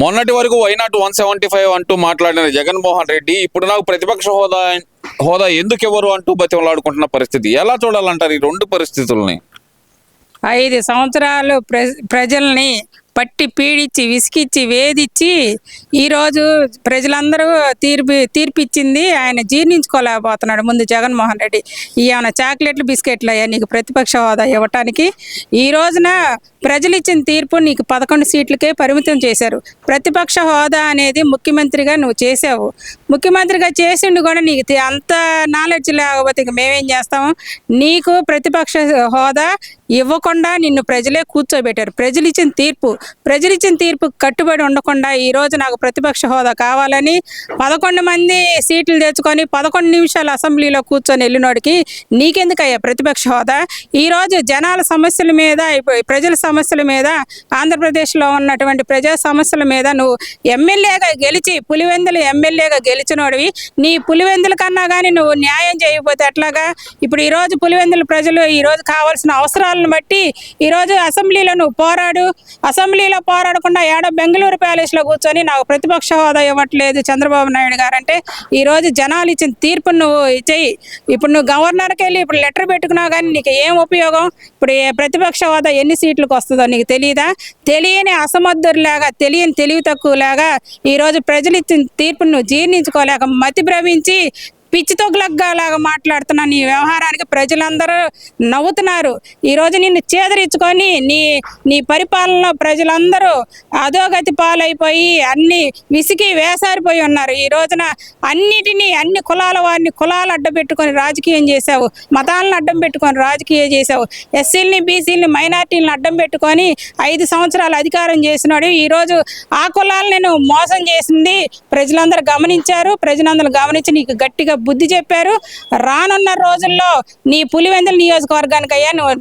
మొన్నటి వరకు why not one seventy five అంటూ మాట్లాడిన జగన్మోహన్ రెడ్డి ఇప్పుడు నాకు ప్రతిపక్ష హోదా హోదా ఎందుకు ఇవ్వరు అంటూ బతిమలాడుకుంటున్న పరిస్థితి. ఎలా చూడాలంటారు ఈ రెండు పరిస్థితుల్ని? ఐదు సంవత్సరాలు ప్రజల్ని పట్టి పీడించి విసిగిచ్చి వేధించి ఈరోజు ప్రజలందరూ తీర్పు తీర్పిచ్చింది ఆయన జీర్ణించుకోలేకపోతున్నాడు ముందు జగన్మోహన్ రెడ్డి. ఏమైనా చాక్లెట్లు బిస్కెట్లు అయ్యా నీకు ప్రతిపక్ష హోదా ఇవ్వటానికి? ఈ రోజున ప్రజలు ఇచ్చిన తీర్పు నీకు పదకొండు సీట్లకే పరిమితం చేశారు. ప్రతిపక్ష హోదా అనేది ముఖ్యమంత్రిగా నువ్వు చేసావు ముఖ్యమంత్రిగా చేసిండు కూడా నీకు అంత నాలెడ్జ్ లేకపోతే ఇంక మేమేం చేస్తాము నీకు ప్రతిపక్ష హోదా ఇవ్వకుండా నిన్ను ప్రజలే కూర్చోబెట్టారు. ప్రజలు ఇచ్చిన తీర్పు ప్రజలు ఇచ్చిన తీర్పు కట్టుబడి ఉండకుండా ఈ రోజు నాకు ప్రతిపక్ష హోదా కావాలని పదకొండు మంది సీట్లు తెచ్చుకొని పదకొండు నిమిషాలు అసెంబ్లీలో కూర్చొని వెళ్ళినోడికి నీకెందుకయ్యా ప్రతిపక్ష హోదా? ఈ రోజు జనాల సమస్యల మీద ఇప్పుడు ప్రజల సమస్యల మీద ఆంధ్రప్రదేశ్లో ఉన్నటువంటి ప్రజా సమస్యల మీద నువ్వు ఎమ్మెల్యేగా గెలిచి పులివెందులు ఎమ్మెల్యేగా గెలిచినోడివి. నీ పులివెందుల కన్నా కానీ నువ్వు న్యాయం చేయకపోతే ఎట్లాగా? ఇప్పుడు ఈరోజు పులివెందుల ప్రజలు ఈ రోజు అవసరాలు అవసరాలను బట్టి ఈ రోజు అసెంబ్లీలో నువ్వు పోరాడు. అసెంబ్లీలో పోరాడకుండా ఏడో బెంగళూరు ప్యాలెస్లో కూర్చొని నాకు ప్రతిపక్ష హోదా ఇవ్వట్లేదు చంద్రబాబు నాయుడు గారు అంటే ఈ రోజు జనాలు ఇచ్చిన తీర్పును నువ్వు ఇచ్చేయి. ఇప్పుడు నువ్వు గవర్నర్కి వెళ్ళి ఇప్పుడు లెటర్ పెట్టుకున్నావు కానీ నీకు ఏం ఉపయోగం? ఇప్పుడు ప్రతిపక్ష హోదా ఎన్ని సీట్లకు వస్తుందో నీకు తెలియదా తెలియని అసమర్థులాగా తెలియని తెలివి తక్కువలాగా ఈ రోజు ప్రజలు ఇచ్చిన తీర్పును నువ్వు జీర్ణించుకోలేక మతి భ్రమించి పిచ్చి తొగ్లగ్గాలాగా మాట్లాడుతున్న నీ వ్యవహారానికి ప్రజలందరూ నవ్వుతున్నారు. ఈరోజు నిన్ను చేదరించుకొని నీ నీ పరిపాలనలో ప్రజలందరూ అధోగతి పాలైపోయి అన్ని విసిగి వేసారిపోయి ఉన్నారు. ఈ రోజున అన్నిటినీ అన్ని కులాల వారిని కులాలు అడ్డం పెట్టుకొని రాజకీయం చేశావు. మతాలను అడ్డం పెట్టుకొని రాజకీయం చేశావు. ఎస్సీలని బీసీలని మైనార్టీలను అడ్డం పెట్టుకొని ఐదు సంవత్సరాలు అధికారం చేసినాడు. ఈరోజు ఆ కులాలను నేను మోసం చేసింది ప్రజలందరూ గమనించారు. ప్రజలందరూ గమనించి నీకు గట్టిగా బుద్ధి చెప్పారు. రానున్న రోజుల్లో నీ పులివెందుల నియోజకవర్గానికి అయ్యా నువ్వు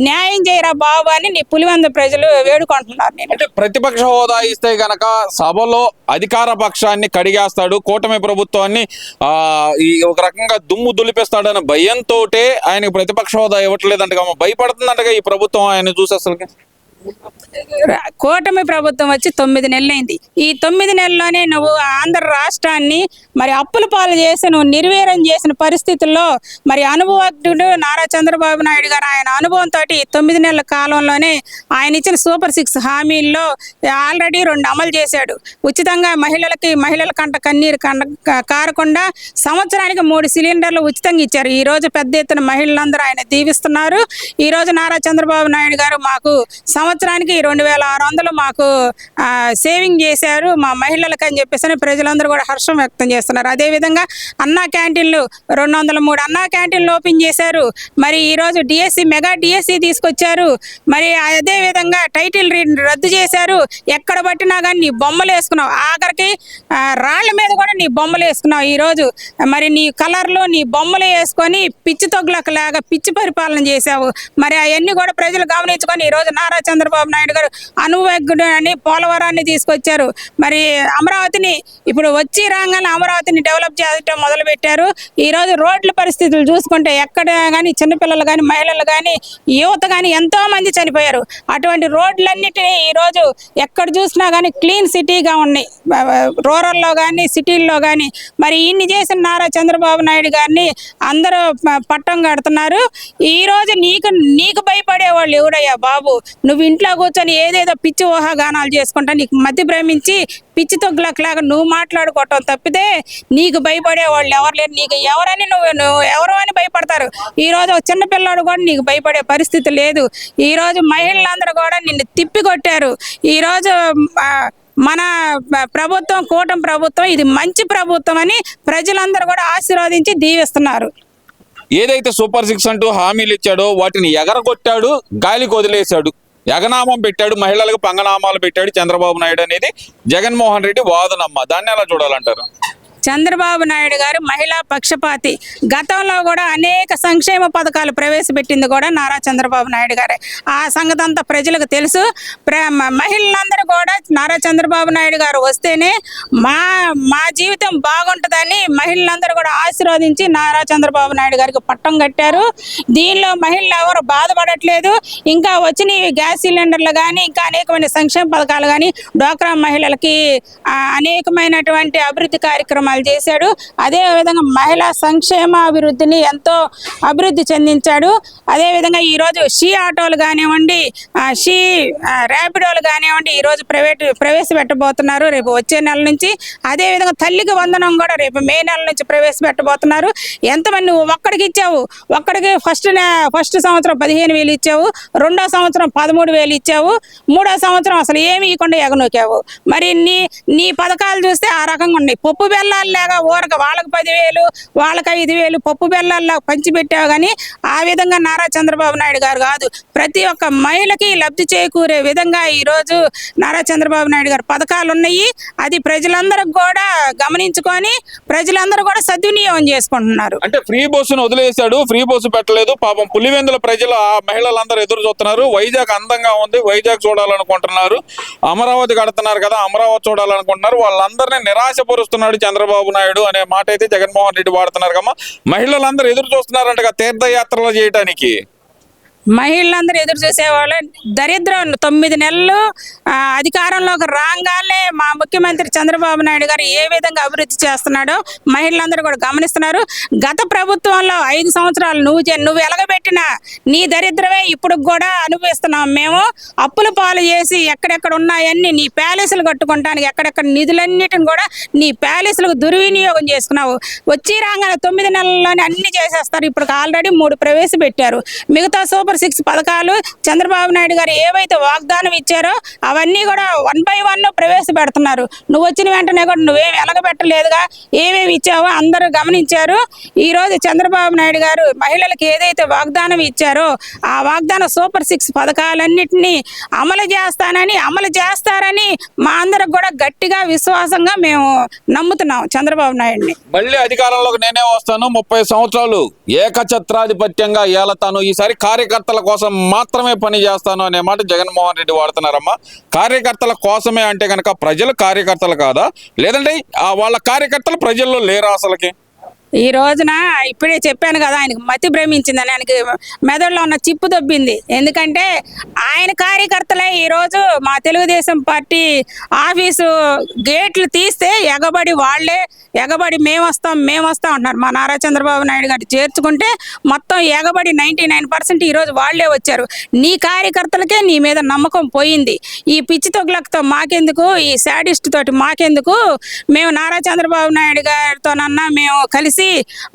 న్యాయం చేయరా బాబు అని నీ పులివెందుల ప్రజలు వేడుకుంటున్నారు నేను అంటే ప్రతిపక్ష హోదా ఇస్తే గనక సభలో అధికార పక్షాన్ని కడిగేస్తాడు కూటమి ప్రభుత్వాన్ని ఆ ఈ ఒక రకంగా దుమ్ము దులిపేస్తాడన్న భయంతో ఆయనకు ప్రతిపక్ష హోదా ఇవ్వట్లేదంటగా భయపడుతుందంటగా ఈ ప్రభుత్వం ఆయన చూసి కూటమి ప్రభుత్వం వచ్చి తొమ్మిది నెలలైంది. ఈ తొమ్మిది నెలల్లోనే నువ్వు ఆంధ్ర రాష్ట్రాన్ని మరి అప్పుల పాలు చేసి నువ్వు నిర్వీర్యం చేసిన పరిస్థితుల్లో మరి అనుభవజ్ఞుడు నారా చంద్రబాబు నాయుడు గారు ఆయన అనుభవంతో తొమ్మిది నెలల కాలంలోనే ఆయన ఇచ్చిన సూపర్ సిక్స్ హామీల్లో ఆల్రెడీ రెండు అమలు చేశాడు. ఉచితంగా మహిళలకి మహిళల కంట కన్నీరు కండ కారకుండా సంవత్సరానికి మూడు సిలిండర్లు ఉచితంగా ఇచ్చారు. ఈ రోజు పెద్ద ఎత్తున మహిళలందరూ ఆయన దీవిస్తున్నారు. ఈ రోజు నారా చంద్రబాబు నాయుడు గారు మాకు సంవత్సరానికి రెండు వేల ఆరు వందలు మాకు సేవింగ్ చేశారు మా మహిళలకు అని చెప్పేసి ప్రజలందరూ కూడా హర్షం వ్యక్తం చేస్తున్నారు. అదేవిధంగా అన్నా క్యాంటీన్లు రెండు వందల మూడు అన్నా క్యాంటీన్లు ఓపెన్ చేశారు. మరి ఈరోజు డిఎస్సి మెగా డిఎస్సి తీసుకొచ్చారు. మరి అదే విధంగా టైటిల్ రద్దు చేశారు. ఎక్కడ పట్టినా కానీ నీ బొమ్మలు వేసుకున్నావు. ఆఖరికి రాళ్ళ మీద కూడా నీ బొమ్మలు వేసుకున్నావు ఈ రోజు. మరి నీ కలర్లో నీ బొమ్మలు వేసుకొని పిచ్చి తొగ్లకు లాగా పిచ్చి పరిపాలన చేశావు. మరి అవన్నీ కూడా ప్రజలు గమనించుకొని ఈ రోజు నారా చంద్రబాబు నాయుడు గారు అనువగ్గుడు అని పోలవరాన్ని తీసుకొచ్చారు. మరి అమరావతిని ఇప్పుడు వచ్చి రాగానే అమరావతిని డెవలప్ చేయడం మొదలు పెట్టారు ఈ రోజు రోడ్ల పరిస్థితులు చూసుకుంటే ఎక్కడ కానీ చిన్నపిల్లలు కానీ మహిళలు కానీ యువత కానీ ఎంతో మంది చనిపోయారు. అటువంటి రోడ్లన్నిటినీ ఈ రోజు ఎక్కడ చూసినా కానీ క్లీన్ సిటీగా ఉన్నాయి. రూరల్లో కానీ సిటీల్లో కానీ మరి ఇన్ని చేసిన నారా చంద్రబాబు నాయుడు గారిని అందరూ పట్టం కడుతున్నారు. ఈ రోజు నీకు నీకు భయపడే వాళ్ళు ఎవడయ్యా బాబు? నువ్వు ఇంట్లో కూర్చొని ఏదేదో పిచ్చి ఊహాగానాలు చేసుకుంటా నీకు మతి భ్రమించి పిచ్చి తొగ్గులకులాగా నువ్వు మాట్లాడుకోవటం తప్పితే నీకు భయపడే వాళ్ళు ఎవరు లేరు. నీకు ఎవరని నువ్వు నువ్వు ఎవరు అని భయపడతారు. ఈ రోజు ఒక చిన్న పిల్లాడు కూడా నీకు భయపడే పరిస్థితి లేదు. ఈ రోజు మహిళలందరూ కూడా నిన్ను తిప్పి కొట్టారు. ఈ రోజు మన ప్రభుత్వం కూటమి ప్రభుత్వం ఇది మంచి ప్రభుత్వం అని ప్రజలందరూ కూడా ఆశీర్వదించి దీవిస్తున్నారు. ఏదైతే సూపర్ సిక్స్ అంటూ హామీలు ఇచ్చాడో వాటిని ఎగరగొట్టాడు గాలికి వదిలేశాడు. యగనామం పెట్టాడు మహిళలకు పంగనామాలు పెట్టాడు చంద్రబాబు నాయుడు అనేది జగన్మోహన్ రెడ్డి వాదనమ్మ. దాన్ని ఎలా చూడాలంటారు? చంద్రబాబు నాయుడు గారు మహిళా పక్షపాతి. గతంలో కూడా అనేక సంక్షేమ పథకాలు ప్రవేశపెట్టింది కూడా నారా చంద్రబాబు నాయుడు గారే. ఆ సంగతి అంతా ప్రజలకు తెలుసు. ప్ర- మహిళలందరూ కూడా నారా చంద్రబాబు నాయుడు గారు వస్తేనే మా మా జీవితం బాగుంటుందని మహిళలందరూ కూడా ఆశీర్వదించి నారా చంద్రబాబు నాయుడు గారికి పట్టం కట్టారు. దీనిలో మహిళలు ఎవరు బాధపడట్లేదు. ఇంకా వచ్చిన గ్యాస్ సిలిండర్లు కానీ ఇంకా అనేకమైన సంక్షేమ పథకాలు కానీ డ్వాక్రా మహిళలకి అనేకమైనటువంటి అభివృద్ధి కార్యక్రమాలు చేశాడు. అదే విధంగా మహిళా సంక్షేమ అభివృద్ధిని ఎంతో అభివృద్ధి చెందించాడు. అదేవిధంగా ఈరోజు షీ ఆటోలు కానివ్వండి షీ ర్యాపిడోలు కానివ్వండి ఈరోజు ప్రైవేట్ ప్రవేశపెట్టబోతున్నారు. రేపు వచ్చే నెల నుంచి అదేవిధంగా తల్లికి వందనం కూడా రేపు మే నెల నుంచి ప్రవేశపెట్టబోతున్నారు. ఎంతమంది నువ్వు ఒక్కడికి ఇచ్చావు? ఒక్కడికి ఫస్ట్ ఫస్ట్ సంవత్సరం పదిహేను వేలు ఇచ్చావు. రెండో సంవత్సరం పదమూడు వేలు ఇచ్చావు. మూడో సంవత్సరం అసలు ఏమి ఇవ్వకుండా ఎగనూకావు. మరి నీ నీ పథకాలు చూస్తే ఆ రకంగా ఉన్నాయి. పప్పు బెల్లాలు లేక ఊరక వాళ్ళకి పదివేలు వాళ్ళకి ఐదు వేలు పప్పు బెల్లాల్లా పంచిపెట్టావు కానీ ఆ విధంగా నారా చంద్రబాబు నాయుడు గారు కాదు. ప్రతి ఒక్క మహిళకి లబ్ధి చేకూరే విధంగా ఈరోజు నారా చంద్రబాబు నాయుడు గారు పథకాలు ఉన్నాయి అది ప్రజలందరూ కూడా గమనించుకొని ప్రజలందరూ కూడా సద్వినియోగం చేసుకుంటున్నారు. అంటే ఫ్రీ బస్సును వదిలేశాడు ఫ్రీ బస్సు పెట్టలేదు. పాపం పులివెందుల ప్రజలు ఆ మహిళలందరూ ఎదురు చూస్తున్నారు. వైజాగ్ అందంగా ఉంది. వైజాగ్ చూడాలనుకుంటున్నారు. అమరావతి కడుతున్నారు కదా అమరావతి చూడాలనుకుంటున్నారు. వాళ్ళందరినీ నిరాశపరుస్తున్నాడు చంద్రబాబు నాయుడు అనే మాట అయితే జగన్మోహన్ రెడ్డి వాడుతున్నారు కమ్మా. మహిళలందరూ ఎదురు చూస్తున్నారంట తీర్థయాత్రలు చేయడానికి మహిళలందరూ ఎదురు చూసేవాళ్ళు. దరిద్రం తొమ్మిది నెలలు అధికారంలోకి రాగానే మా ముఖ్యమంత్రి చంద్రబాబు నాయుడు గారు ఏ విధంగా అభివృద్ధి చేస్తున్నాడో మహిళలందరూ కూడా గమనిస్తున్నారు. గత ప్రభుత్వంలో ఐదు సంవత్సరాలు నువ్వు చే- నువ్వు ఎలగబెట్టిన నీ దరిద్రమే ఇప్పుడు కూడా అనుభవిస్తున్నాం మేము. అప్పుల పాలు చేసి ఎక్కడెక్కడ ఉన్నాయన్నీ నీ ప్యాలెస్లు కట్టుకోవడానికి ఎక్కడెక్కడ నిధులన్నిటిని కూడా నీ ప్యాలెస్లకు దుర్వినియోగం చేసుకున్నావు. వచ్చి రాగానే తొమ్మిది నెలల్లోనే అన్ని చేసేస్తారు. ఇప్పుడు ఆల్రెడీ మూడు ప్రవేశపెట్టారు. మిగతా సూపర్ సిక్స్ పథకాలు చంద్రబాబు నాయుడు గారు ఏవైతే వాగ్దానం ఇచ్చారో అవన్నీ కూడా వన్ బై వన్ ప్రవేశపెడుతున్నారు. నువ్వు వచ్చిన వెంటనే కూడా నువ్వేం వెలగబెట్టలేదుగా. ఏమేమి ఇచ్చావో అందరూ గమనించారు. ఈ రోజు చంద్రబాబు నాయుడు గారు మహిళలకు ఏదైతే వాగ్దానం ఇచ్చారో ఆ వాగ్దానం సూపర్ సిక్స్ పథకాలన్నింటినీ అమలు చేస్తానని అమలు చేస్తారని మా అందరికి కూడా గట్టిగా విశ్వాసంగా మేము నమ్ముతున్నాం చంద్రబాబు నాయుడిని. మళ్ళీ అధికారంలోకి నేనే వస్తాను. ముప్పై సంవత్సరాలు ఏకఛత్రాధిపత్యంగా ఏలతాను. ఈసారి కార్యకర్తల కోసం మాత్రమే పని చేస్తాను అనే మాట జగన్మోహన్ రెడ్డి వాడుతున్నారమ్మా. కార్యకర్తల కోసమే అంటే కనుక ప్రజలు కార్యకర్తలు కాదా? లేదంటే ఆ వాళ్ళ కార్యకర్తలు ప్రజల్లో లేరా అసలుకి? ఈ రోజున ఇప్పుడే చెప్పాను కదా ఆయనకు మతి భ్రమించిందని ఆయనకి మెదడులో ఉన్న చిప్పు దొబ్బింది. ఎందుకంటే ఆయన కార్యకర్తలే ఈరోజు మా తెలుగుదేశం పార్టీ ఆఫీసు గేట్లు తీస్తే ఎగబడి వాళ్ళే ఎగబడి మేము వస్తాం మేము వస్తాం అంటున్నారు. మా నారా చంద్రబాబు నాయుడు గారు చేర్చుకుంటే మొత్తం ఎగబడి నైంటీ నైన్ పర్సెంట్ ఈరోజు వాళ్ళే వచ్చారు. నీ కార్యకర్తలకే నీ మీద నమ్మకం పోయింది. ఈ పిచ్చి తొగులతో మాకెందుకు ఈ శాడిస్ట్ తోటి మాకెందుకు మేము నారా చంద్రబాబు నాయుడు గారితోనన్నా మేము కలిసి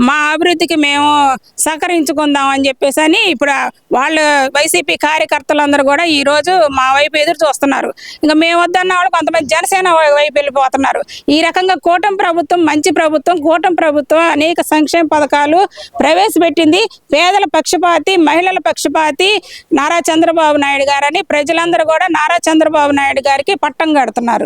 మా అభివృద్ధికి మేము సహకరించుకుందాం అని చెప్పేసి అని ఇప్పుడు వాళ్ళు వైసీపీ కార్యకర్తలందరూ కూడా ఈ రోజు మా వైపు ఎదురు చూస్తున్నారు. ఇంకా మేము వద్దన్న వాళ్ళు కొంతమంది జనసేన వైపు వెళ్ళిపోతున్నారు. ఈ రకంగా కూటమి ప్రభుత్వం మంచి ప్రభుత్వం కూటమి ప్రభుత్వం అనేక సంక్షేమ పథకాలు ప్రవేశపెట్టింది. పేదల పక్షపాతి మహిళల పక్షపాతి నారా చంద్రబాబు నాయుడు గారని ప్రజలందరూ కూడా నారా చంద్రబాబు నాయుడు గారికి పట్టం కడుతున్నారు.